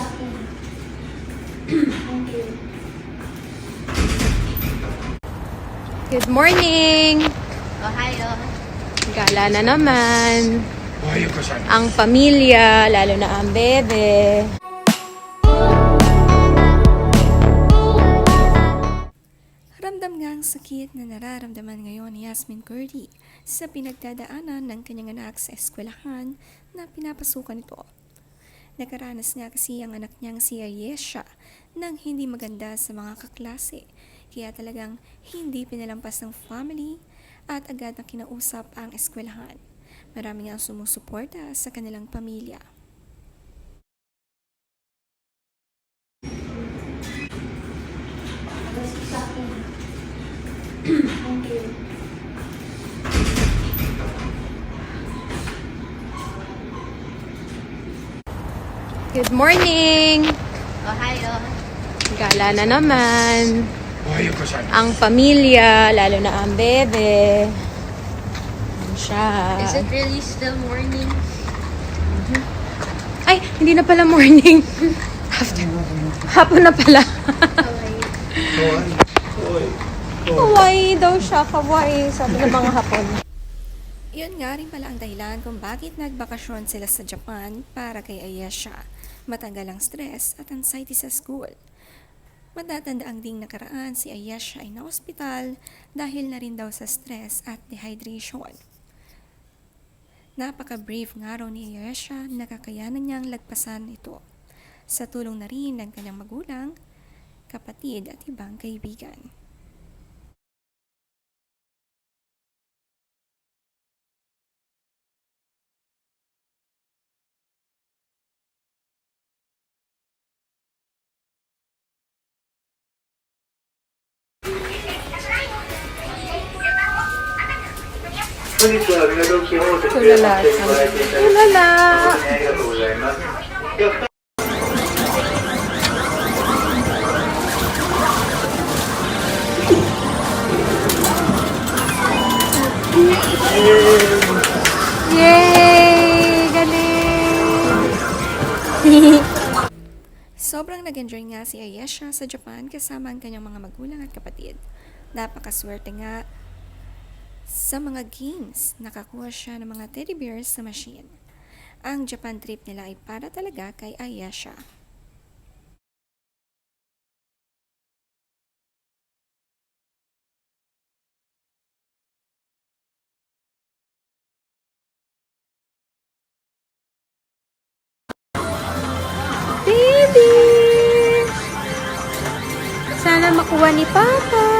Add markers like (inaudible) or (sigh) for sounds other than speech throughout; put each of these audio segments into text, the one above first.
sa akin. Thank you. Good morning! Ohio. Gala na naman. Ohio saan? Ang pamilya, lalo na ang bebe. Ramdam nga ang sakit na nararamdaman ngayon ni Yasmin Curdy sa pinagdadaanan ng kanyang anak sa eskwelahan na pinapasukan nito. Nakaranas nga kasi ang anak niyang si Ayesha ng hindi maganda sa mga kaklase kaya talagang hindi pinalampas ng family at agad na kinausap ang eskwelahan. Marami nga ang sumusuporta sa kanilang pamilya. Good morning! Ohio. Gala na naman. Ohio saan? Ang pamilya, lalo na ang bebe. Ayan siya. Is it really still morning? Ay, hindi na pala morning. After. Hapon na pala. Hawaii daw siya. Hawaii. Sabi ng mga hapon. Iyon nga rin pala ang dahilan kung bakit nagbakasyon sila sa Japan para kay Ayesha. Matanggal ang stress at anxiety sa school. Matatandaang ding nakaraan si Ayesha ay na-hospital dahil na rin daw sa stress at dehydration. Napaka-brave nga raw ni Ayesha na kakayanan niyang lagpasan ito. Sa tulong na rin ng kanyang magulang, kapatid at ibang kaibigan. Tulala. Tulala. Yay! Galing! (laughs) Sobrang nag-enjoy nga si Ayesha sa Japan kasama ang kanyang mga magulang at kapatid. Napakaswerte nga sa mga games. Nakakuha siya ng mga teddy bears sa machine. Ang Japan trip nila ay para talaga kay Ayesha. Baby! Sana makuha ni Papa.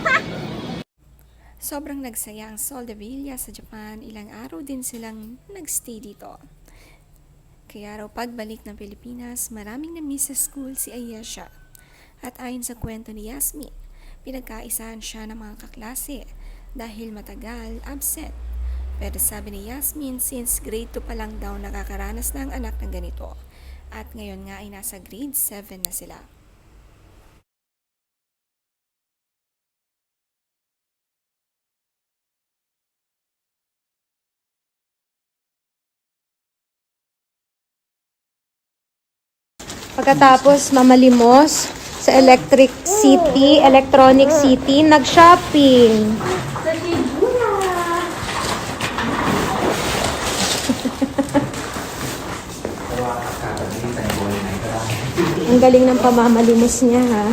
Sobrang nagsaya ang Sol de Villa sa Japan. Ilang araw din silang nagstay dito. Kaya raw pagbalik ng Pilipinas, maraming na-miss sa school si Ayesha. At ayon sa kwento ni Yasmin, pinagkaisahan siya ng mga kaklase dahil matagal absent. Pero sabi ni Yasmin, since grade 2 pa lang daw nakakaranas na ang anak ng ganito. At ngayon nga ay nasa grade 7 na sila. Pagkatapos mamalimos sa Electric City, Electronic City, nag-shopping. (laughs) Ang galing ng pamamalimos niya, ha?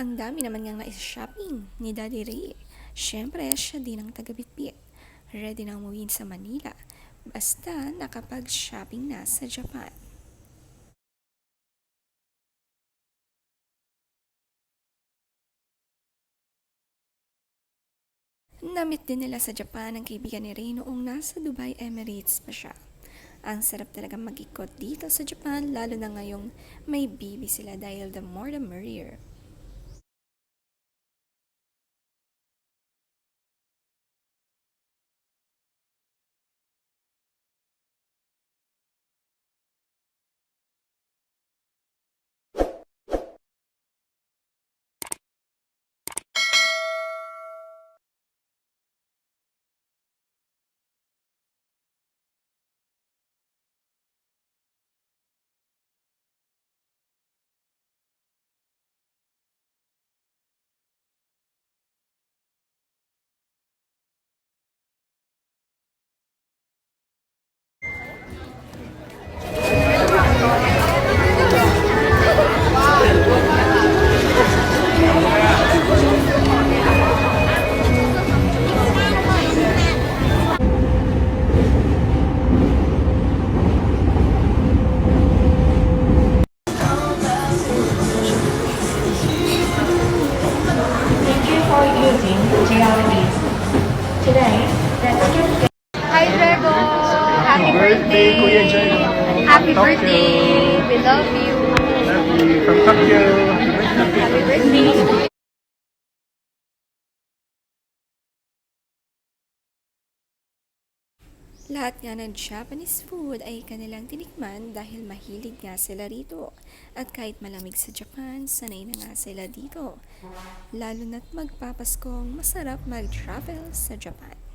Ang dami naman ngang nais-shopping ni Daddy Ray. Siyempre, siya din ang tagabitbit. Ready na umuwi sa Manila. Basta nakapag-shopping na sa Japan. Namit din nila sa Japan ang kaibigan ni Ray noong nasa Dubai Emirates pa siya. Ang sarap talaga mag-ikot dito sa Japan lalo na ngayong may baby sila dahil the more the merrier. Happy birthday! Kuya Jay. Happy Tokyo. birthday! We love you! Happy from Tokyo. Happy birthday! Lahat nga ng Japanese food ay kanilang tinikman dahil mahilig nga sila rito. At kahit malamig sa Japan, sanay na nga sila dito. Lalo na't magpapaskong masarap mag-travel sa Japan.